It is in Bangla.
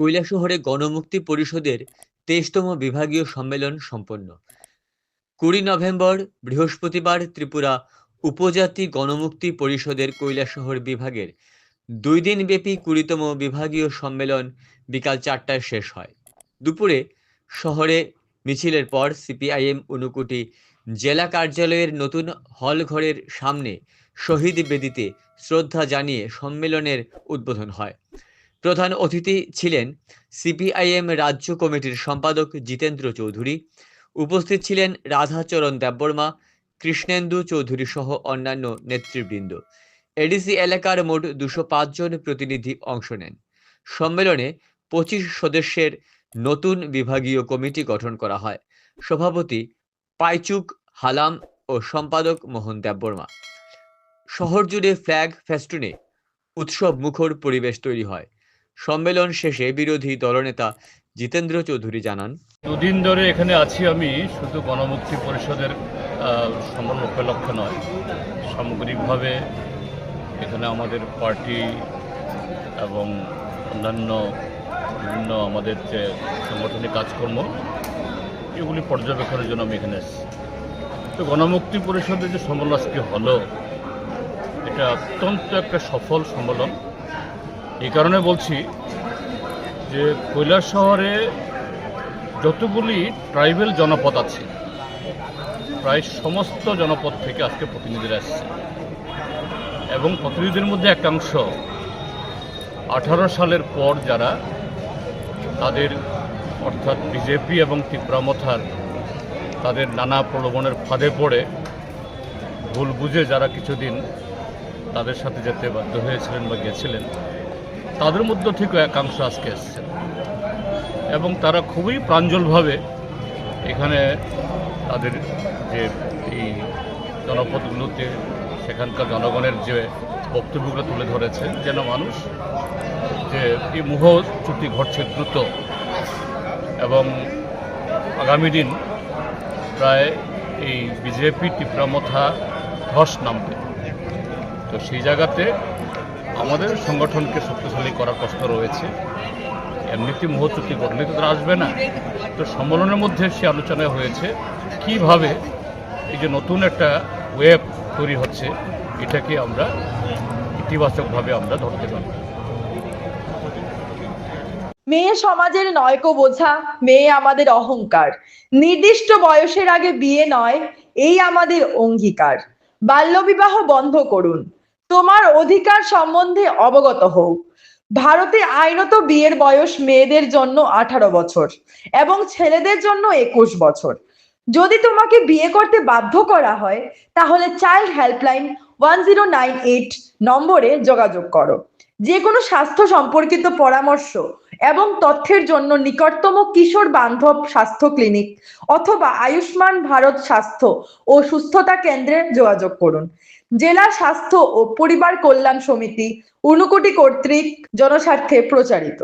কৈলাসহরে গণমুক্তি পরিষদের তেইশতম বিভাগীয় সম্মেলন সম্পন্ন। কুড়ি নভেম্বর, বৃহস্পতিবার ত্রিপুরা উপজাতি গণমুক্তি পরিষদের কৈলাসহর বিভাগের দুই দিনব্যাপী কুড়িতম বিভাগীয় সম্মেলন বিকাল চারটায় শেষ হয়। দুপুরে শহরে মিছিলের পর সিপিআইএম ঊনকোটি জেলা কার্যালয়ের নতুন হল ঘরের সামনে শহীদ বেদিতে শ্রদ্ধা জানিয়ে সম্মেলনের উদ্বোধন হয়। প্রধান অতিথি ছিলেন সিপিআইএম রাজ্য কমিটির সম্পাদক জিতেন্দ্র চৌধুরী। উপস্থিত ছিলেন রাধাচরণ দেববর্মা, কৃষ্ণেন্দু চৌধুরী সহ অন্যান্য নেতৃবৃন্দ। এডিসি এলাকার মোট দুশো জন প্রতিনিধি অংশ নেন। সম্মেলনে পঁচিশ সদস্যের নতুন বিভাগীয় কমিটি গঠন করা হয়। সভাপতি পাইচুক হালাম ও সম্পাদক মোহন দেববর্মা। শহর জুড়ে ফ্ল্যাগ ফেস্টুনে উৎসব মুখর পরিবেশ তৈরি হয়। সম্মেলন শেষে বিরোধী দলনেতা জিতেন্দ্র চৌধুরী জানান, দুদিন ধরে এখানে আছি আমি, শুধু গণমুক্তি পরিষদের সমন্বয় উপলক্ষে নয়, সামগ্রিকভাবে এখানে আমাদের পার্টি এবং অন্যান্য বিভিন্ন আমাদের যে সাংগঠনিক কাজকর্ম, এগুলি পর্যবেক্ষণের জন্য আমি এখানে এসেছি। তো গণমুক্তি পরিষদের যে সম্মেলন আজকে হলো, এটা অত্যন্ত একটা সফল সম্মেলন। এই কারণে বলছি যে কৈলাস শহরে যতগুলি ট্রাইবেল জনপদ আছে, প্রায় সমস্ত জনপদ থেকে আজকে প্রতিনিধিরা এসছে। এবং প্রতিনিধিদের মধ্যে একাংশ আঠারো সালের পর যারা তাদের অর্থাৎ বিজেপি এবং তীব্রামথার তাদের নানা প্রলোভনের ফাঁদে পড়ে ভুল বুঝে যারা কিছুদিন তাদের সাথে যেতে বাধ্য হয়েছিলেন বা গেছিলেন তাদের মধ্যে থেকেও একাংশ আজকে এসছেন। এবং তারা খুবই প্রাঞ্জলভাবে এখানে তাদের যে এই জনপদগুলোতে সেখানকার জনগণের যে বক্তব্যগুলো তুলে ধরেছে, যেন মানুষ যে এই মুহ চুক্তি ঘটছে দ্রুত। এবং আগামী দিন প্রায় এই বিজেপি তীব্রামথা ধস নামবে। তো সেই জায়গাতে আমাদের সংগঠনকে শক্তিশালী করার প্রশ্ন রয়েছে। এমনিতে মুহূর্তটি ঘটলে তো তারা আসবে না। তো সম্মেলনের মধ্যে সে আলোচনা হয়েছে, কীভাবে এই যে নতুন একটা ওয়েব তৈরি হচ্ছে, এটাকে আমরা ইতিবাচকভাবে আমরা ধরতে পারি। মেয়ে সমাজের নয়কো বোঝা, মেয়ে আমাদের অহংকার। নির্দিষ্ট বয়সের আগে বিয়ে নয়, এই আমাদের অঙ্গীকার। বাল্যবিবাহ বন্ধ করুন। তোমার অধিকার সম্বন্ধে অবগত হও। ভারতে আইনত বিয়ের বয়স মেয়েদের জন্য আঠারো বছর এবং ছেলেদের জন্য একুশ বছর। যদি তোমাকে বিয়ে করতে বাধ্য করা হয়, তাহলে child helpline one zero nine eight নম্বরে যোগাযোগ করো। যে কোনো স্বাস্থ্য সম্পর্কিত পরামর্শ এবং তথ্যের জন্য নিকটতম কিশোর বান্ধব স্বাস্থ্য ক্লিনিক অথবা আয়ুষ্মান ভারত স্বাস্থ্য ও সুস্থতা কেন্দ্রে যোগাযোগ করুন। জেলা স্বাস্থ্য ও পরিবার কল্যাণ সমিতি উনকোটি কর্তৃক জনস্বার্থে প্রচারিত।